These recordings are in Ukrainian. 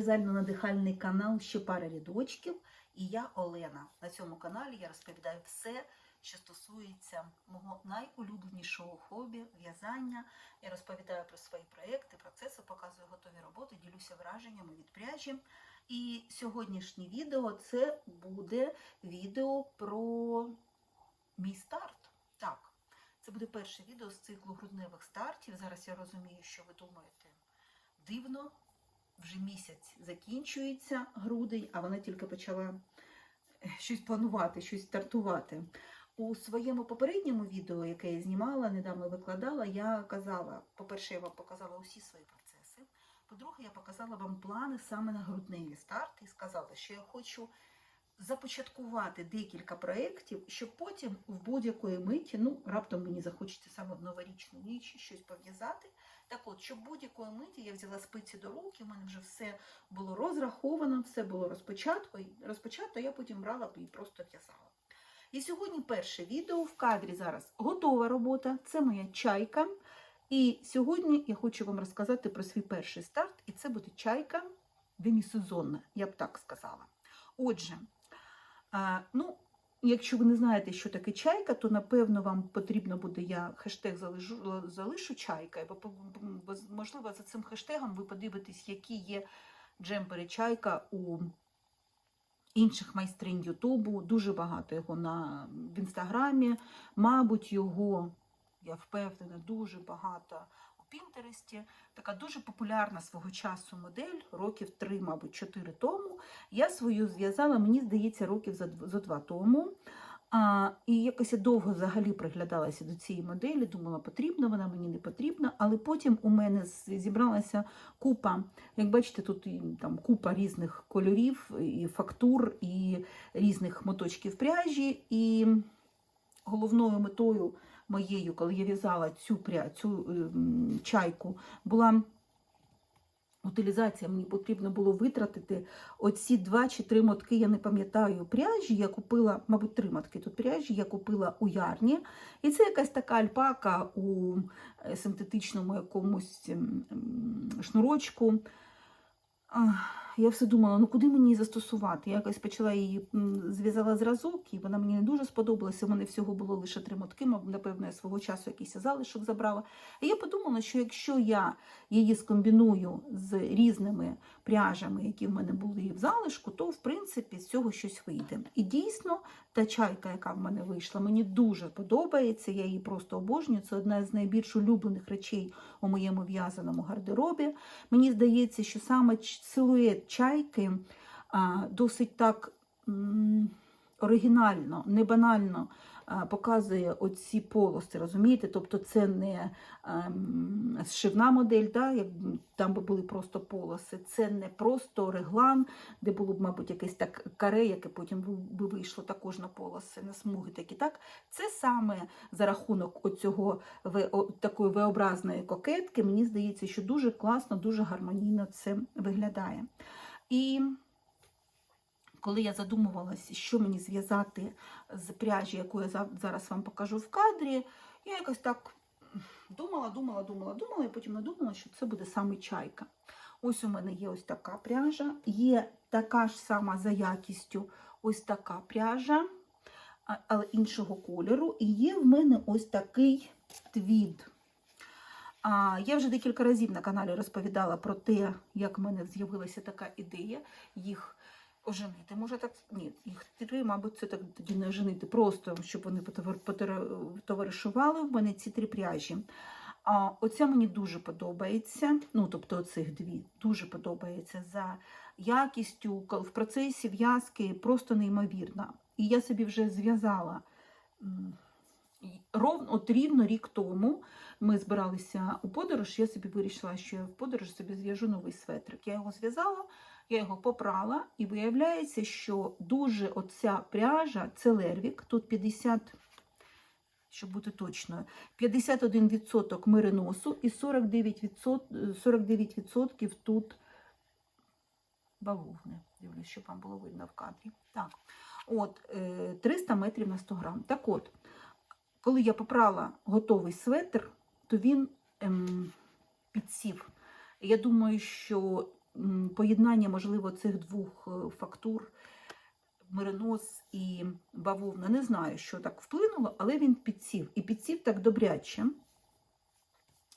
в'язально-надихальний канал Ще пара рядочків. І я Олена. На цьому каналі я розповідаю все, що стосується мого найулюбленішого хобі в'язання. Я розповідаю про свої проекти, процеси, показую готові роботи, ділюся враженнями від пряжі. І сьогоднішнє відео це буде відео про мій старт. Так, це буде перше відео з циклу грудневих стартів. Зараз я розумію, що ви думаєте дивно. Вже місяць закінчується грудень, а вона тільки почала щось планувати, щось стартувати. У своєму попередньому відео, яке я знімала, недавно викладала, я казала, по-перше, я вам показала усі свої процеси. По-друге, я показала вам плани саме на грудневі старти і сказала, що я хочу започаткувати декілька проєктів, щоб потім в будь-якої миті, ну, раптом мені захочеться саме в новорічну ніч щось пов'язати. Так от, щоб будь-якої миті я взяла спиці до рук, і в мене вже все було розраховано, все було розпочато, розпочато, я потім брала і просто в'язала. І сьогодні перше відео в кадрі зараз готова робота, це моя чайка. І сьогодні я хочу вам розказати про свій перший старт, і це буде чайка демісезонна, я б так сказала. Отже, а, ну, якщо ви не знаєте, що таке чайка, то напевно вам потрібно буде, я хештег залишу, залишу чайка, бо можливо за цим хештегом ви подивитесь, які є джемпери чайка у інших майстринь Ютубу. Дуже багато його на, в інстаграмі. Мабуть, його, я впевнена, дуже багато Пінтересті. Така дуже популярна свого часу модель, років три, мабуть, чотири тому. Я свою зв'язала, мені здається, років за, два тому. А, І якось я довго взагалі приглядалася до цієї моделі, думала, потрібна вона мені не потрібна, але потім у мене зібралася купа, як бачите, тут там купа різних кольорів, і фактур, і різних моточків пряжі. І головною метою моєю, коли я в'язала цю, пря, цю ем, чайку, була утилізація. Мені потрібно було витратити оці два чи три мотки, я не пам'ятаю, пряжі. Я купила, мабуть, три мотки тут пряжі, я купила у ярні. І це якась така альпака у синтетичному якомусь шнурочку. Я все думала, ну куди мені її застосувати? Я якось почала її зв'язала зразок, і вона мені не дуже сподобалася. У мене всього було лише три мотки, напевно, я свого часу якийсь залишок забрала. І я подумала, що якщо я її скомбіную з різними пряжами, які в мене були в залишку, то в принципі з цього щось вийде. І дійсно, та чайка, яка в мене вийшла, мені дуже подобається. Я її просто обожнюю. Це одна з найбільш улюблених речей у моєму в'язаному гардеробі. Мені здається, що саме силует чайки досить так оригінально, не банально показує оці полоси, розумієте? Тобто це не а, зшивна модель, да, там би були просто полоси, це не просто реглан, де було б, мабуть, якесь так каре, яке потім би вийшло також на полоси, на смуги такі. так? Це саме за рахунок оцього такої V-образної кокетки, мені здається, що дуже класно, дуже гармонійно це виглядає. І коли я задумувалася, що мені зв'язати з пряжі, яку я зараз вам покажу в кадрі, я якось так думала, думала, думала, думала, і потім надумала, що це буде саме чайка. Ось у мене є ось така пряжа, є така ж сама за якістю ось така пряжа, але іншого кольору. І є в мене ось такий твід. Я вже декілька разів на каналі розповідала про те, як в мене з'явилася така ідея їх оженити. Може так, ні, їх три, мабуть, це так тоді не оженити, просто щоб вони потоваришували в мене ці три пряжі. А Оця мені дуже подобається. Ну, тобто, оцих дві дуже подобається за якістю в процесі в'язки просто неймовірна. І я собі вже зв'язала. Ровно от рівно рік тому ми збиралися у подорож. Я собі вирішила, що я в подорож собі зв'яжу новий светрик. Я його зв'язала, я його попрала, і виявляється, що дуже оця пряжа це лервік, тут 50, щоб бути точною, 51% мериносу і 49%, 49% тут бавовни. Дивлюсь, щоб вам було видно в кадрі. Так, от 300 метрів на 100 грам. Так от. Коли я попрала готовий светр, то він ем, підсів. Я думаю, що поєднання, можливо, цих двох е, фактур меринос і бавовна. Не знаю, що так вплинуло, але він підсів. І підсів так добряче,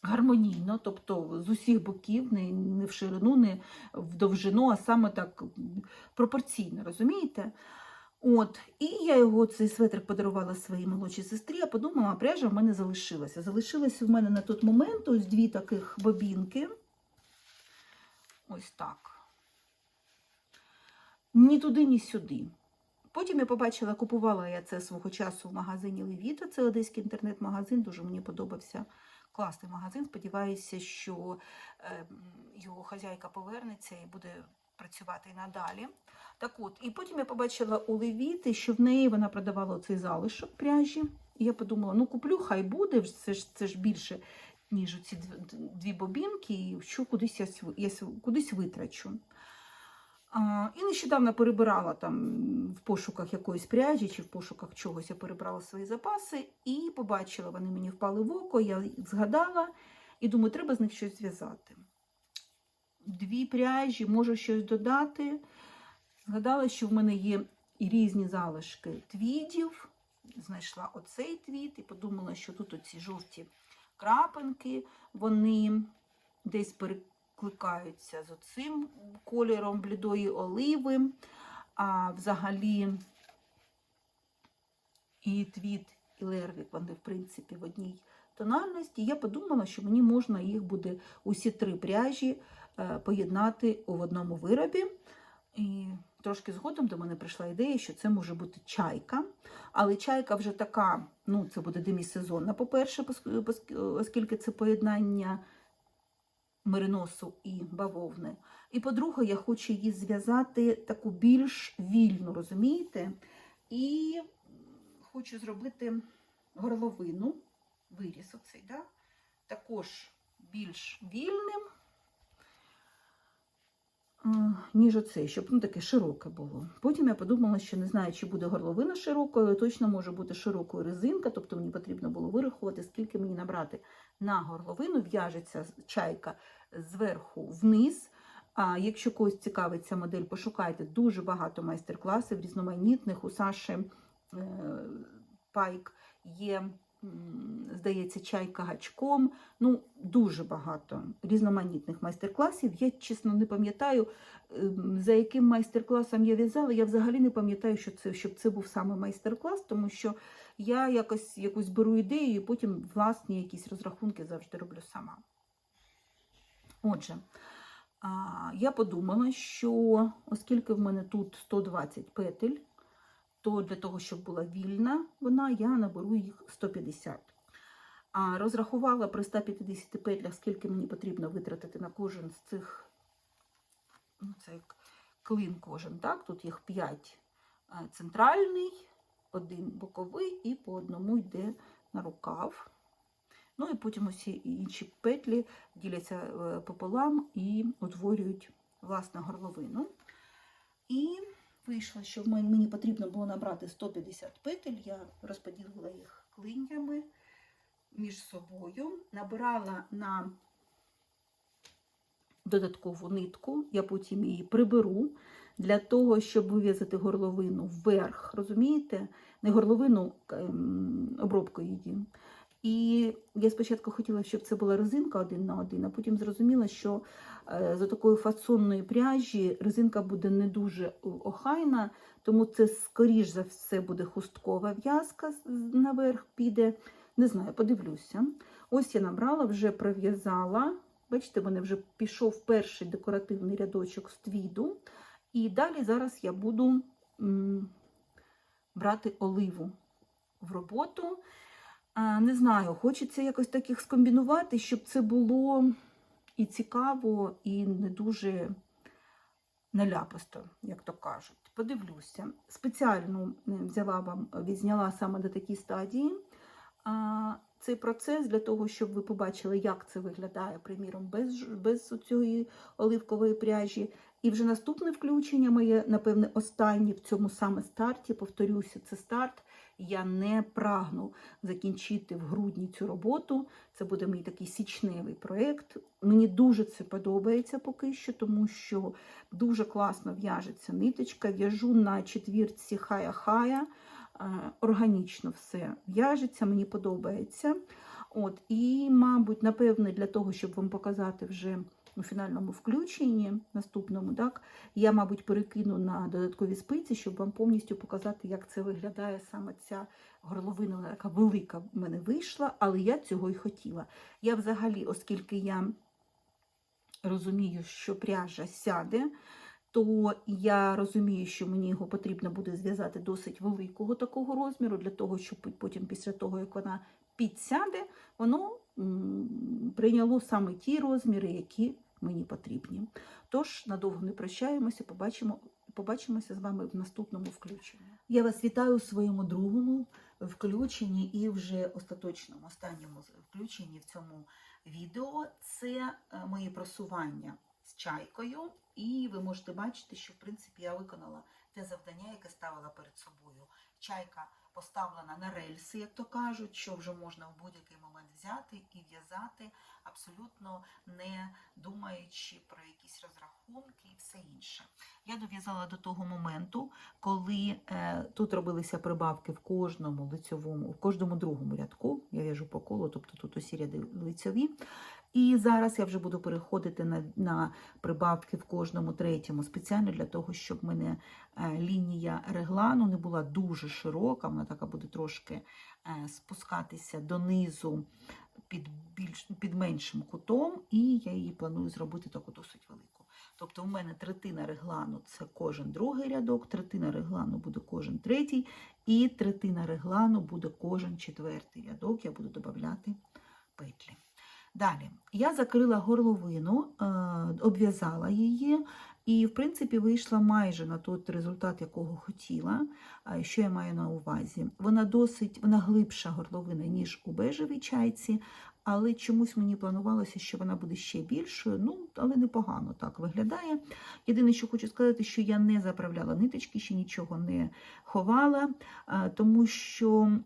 гармонійно, тобто з усіх боків, не, не в ширину, не в довжину, а саме так пропорційно, розумієте? От, і я його цей светр подарувала своїй молодшій сестрі, а подумала, пряжа в мене залишилася. Залишилася в мене на той момент ось дві таких бобінки. Ось так. Ні туди, ні сюди. Потім я побачила, купувала я це свого часу в магазині Левіта. Це одеський інтернет-магазин, дуже мені подобався. Класний магазин. Сподіваюся, що е, його хазяйка повернеться і буде працювати і надалі. Так от, і потім я побачила у Левіти, що в неї вона продавала цей залишок пряжі. І я подумала, ну куплю, хай буде, це ж, це ж більше, ніж ці дві бобінки, і що кудись я, я кудись витрачу. А, і нещодавно перебирала там в пошуках якоїсь пряжі чи в пошуках чогось я перебрала свої запаси і побачила, вони мені впали в око, я їх згадала і думаю, треба з них щось зв'язати. Дві пряжі, можу щось додати. Згадала, що в мене є і різні залишки твідів. Знайшла оцей твіт і подумала, що тут оці жовті крапинки, вони десь перекликаються з оцим кольором блідої оливи. А взагалі і твіт, і лервік, вони, в принципі, в одній тональності. Я подумала, що мені можна їх буде усі три пряжі е, поєднати у одному виробі. І трошки згодом до мене прийшла ідея, що це може бути чайка. Але чайка вже така, ну, це буде демісезонна, по-перше, оскільки це поєднання мериносу і бавовни. І по-друге, я хочу її зв'язати таку більш вільну, розумієте? І хочу зробити горловину, виріс оцей, да? також більш вільним, ніж оцей, щоб ну, таке широке було. Потім я подумала, що не знаю, чи буде горловина широкою, точно може бути широкою резинка, тобто мені потрібно було вирахувати, скільки мені набрати на горловину, в'яжеться чайка зверху вниз. А якщо когось цікавить ця модель, пошукайте дуже багато майстер-класів різноманітних. У Саші е, Пайк є, здається, чайка гачком. Ну, дуже багато різноманітних майстер-класів. Я чесно не пам'ятаю, ем, за яким майстер-класом я в'язала. Я взагалі не пам'ятаю, що це, щоб це був саме майстер-клас, тому що я якось якусь беру ідею і потім власні якісь розрахунки завжди роблю сама. Отже, я подумала, що оскільки в мене тут 120 петель, то для того, щоб була вільна вона, я наберу їх 150. А розрахувала при 150 петлях, скільки мені потрібно витратити на кожен з цих, ну, це як клин кожен, так? Тут їх 5 центральний, один боковий і по одному йде на рукав. Ну і потім усі інші петлі діляться е, пополам і утворюють власне горловину. І вийшло, що мені потрібно було набрати 150 петель. Я розподілила їх клиньями між собою, набирала на додаткову нитку, я потім її приберу для того, щоб вив'язати горловину вверх, розумієте? Не горловину ем, обробку її. І я спочатку хотіла, щоб це була резинка один на один, а потім зрозуміла, що е, за такої фасонної пряжі резинка буде не дуже охайна, тому це, скоріш за все, буде хусткова в'язка наверх піде. Не знаю, подивлюся. Ось я набрала, вже пров'язала. Бачите, в мене вже пішов перший декоративний рядочок з твіду. І далі зараз я буду брати оливу в роботу. Не знаю, хочеться якось таких скомбінувати, щоб це було і цікаво, і не дуже наляписто, як то кажуть. Подивлюся. Спеціально е, взяла вам, відзняла саме до такій стадії. Цей процес для того, щоб ви побачили, як це виглядає, приміром, без, без цієї оливкової пряжі. І вже наступне включення моє, напевне, останнє в цьому саме старті. Повторюся, це старт. Я не прагну закінчити в грудні цю роботу. Це буде мій такий січневий проєкт. Мені дуже це подобається поки що, тому що дуже класно в'яжеться ниточка. В'яжу на четвірці хая-хая. Е, Органічно все в'яжеться, мені подобається. От, і, мабуть, напевне, для того, щоб вам показати вже у фінальному включенні, наступному, так, я, мабуть, перекину на додаткові спиці, щоб вам повністю показати, як це виглядає саме ця горловина, така велика в мене вийшла, але я цього і хотіла. Я взагалі, оскільки я розумію, що пряжа сяде, то я розумію, що мені його потрібно буде зв'язати досить великого такого розміру, для того, щоб потім, після того, як вона підсяде, воно прийняло саме ті розміри, які мені потрібні. Тож, надовго не прощаємося, побачимо, побачимося з вами в наступному включенні. Я вас вітаю у своєму другому включенні і вже остаточному останньому включенні в цьому відео. Це е, мої просування з чайкою, і ви можете бачити, що в принципі я виконала те завдання, яке ставила перед собою. Чайка поставлена на рельси, як то кажуть, що вже можна в будь-який момент взяти і в'язати, абсолютно не думаючи про якісь розрахунки і все інше. Я дов'язала до того моменту, коли е, тут робилися прибавки в кожному лицьовому, в кожному другому рядку. Я в'яжу по колу, тобто тут усі ряди лицьові. І зараз я вже буду переходити на, на прибавки в кожному третьому, спеціально для того, щоб в мене е, лінія реглану не була дуже широка, вона така буде трошки е, спускатися донизу під, більш, під меншим кутом, і я її планую зробити таку досить велику. Тобто у мене третина реглану це кожен другий рядок, третина реглану буде кожен третій, і третина реглану буде кожен четвертий рядок, я буду додавати петлі. Далі, я закрила горловину, е, обв'язала її, і, в принципі, вийшла майже на той результат, якого хотіла. Що я маю на увазі? Вона досить вона глибша горловина, ніж у бежевій чайці, але чомусь мені планувалося, що вона буде ще більшою. Ну, але непогано так виглядає. Єдине, що хочу сказати, що я не заправляла ниточки, ще нічого не ховала, тому що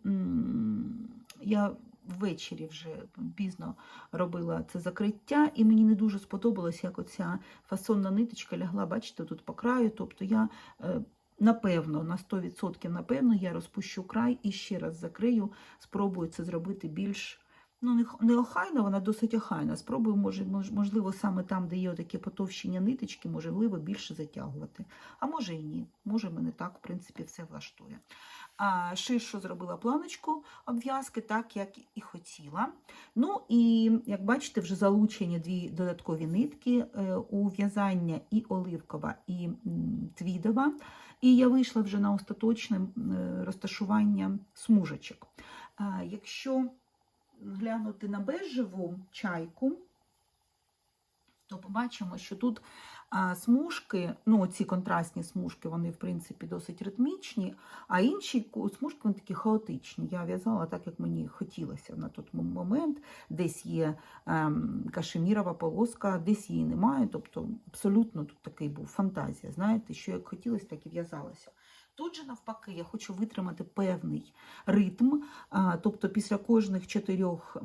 я ввечері вже пізно робила це закриття, і мені не дуже сподобалось, як оця фасонна ниточка лягла, бачите, тут по краю. Тобто я е, напевно, на 100% напевно, я розпущу край і ще раз закрию, спробую це зробити більш. Ну, не, охайно, вона досить охайна. Спробую, може, можливо, саме там, де є таке потовщення ниточки, можливо, більше затягувати. А може і ні. Може, мене так, в принципі, все влаштує. А ширшу зробила планочку обв'язки, так як і хотіла. Ну і як бачите, вже залучені дві додаткові нитки е, у в'язання і оливкова, і твідова. І я вийшла вже на остаточне е, розташування смужечок. Якщо глянути на бежеву чайку, то побачимо, що тут смужки, ну ці контрастні смужки, вони в принципі досить ритмічні, а інші смужки вони такі хаотичні. Я в'язала так, як мені хотілося на той момент. Десь є ем, кашемірова полоска, десь її немає. Тобто абсолютно тут такий був фантазія. Знаєте, що як хотілося, так і в'язалося. Тут же навпаки, я хочу витримати певний ритм, тобто після кожних чотирьох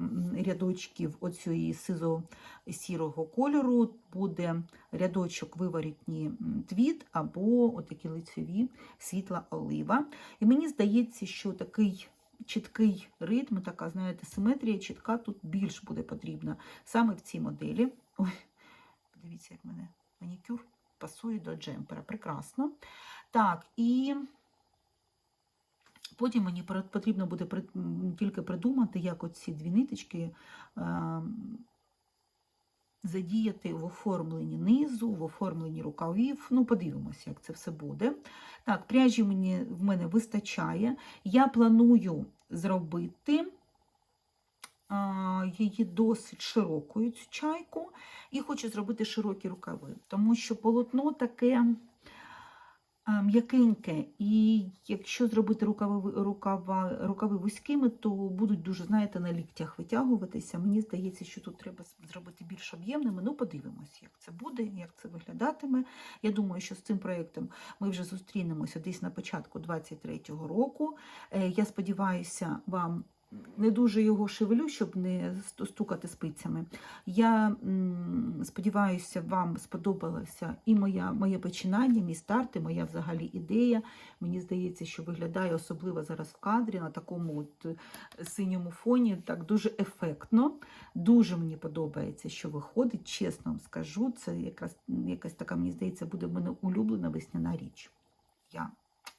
рядочків оцієї сизо-сірого кольору буде рядочок виворітні твіт або отакі лицеві світла олива. І мені здається, що такий чіткий ритм, така, знаєте, симетрія чітка тут більш буде потрібна саме в цій моделі. Ой, подивіться, як мене манікюр пасує до джемпера. Прекрасно. Так, і потім мені потрібно буде тільки придумати, як оці дві ниточки ем, задіяти в оформленні низу, в оформленні рукавів. Ну, подивимося, як це все буде. Так, пряжі мені, в мене вистачає. Я планую зробити її досить широкою, цю чайку, і хочу зробити широкі рукави, тому що полотно таке. М'якеньке, і якщо зробити рукави, рукава, рукави вузькими, то будуть дуже, знаєте, на ліктях витягуватися. Мені здається, що тут треба зробити більш об'ємними. Ну, подивимось, як це буде, як це виглядатиме. Я думаю, що з цим проєктом ми вже зустрінемося десь на початку 23-го року. Е, Я сподіваюся, вам не дуже його шевелю, щоб не стукати спицями. Я сподіваюся, вам сподобалося і моя, моє починання, мій старт, і моя взагалі ідея. Мені здається, що виглядає особливо зараз в кадрі на такому от е, синьому фоні, так дуже ефектно. Дуже мені подобається, що виходить. Чесно вам скажу, це якраз якась така, мені здається, буде в мене улюблена весняна річ. Я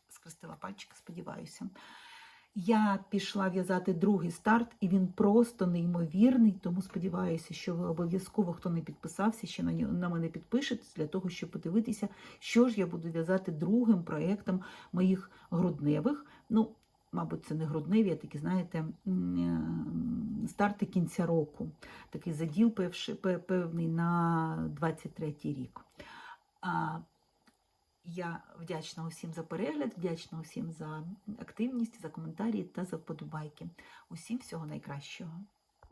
скрестила пальчики, сподіваюся. Я пішла в'язати другий старт, і він просто неймовірний. Тому сподіваюся, що ви обов'язково, хто не підписався, ще на, на мене підпишетесь для того, щоб подивитися, що ж я буду в'язати другим проєктом моїх грудневих. Ну, мабуть, це не грудневі, а такі, знаєте, е, старти кінця року. Такий заділ певний на 23 рік. Я вдячна усім за перегляд, вдячна усім за активність, за коментарі та за вподобайки. Усім всього найкращого.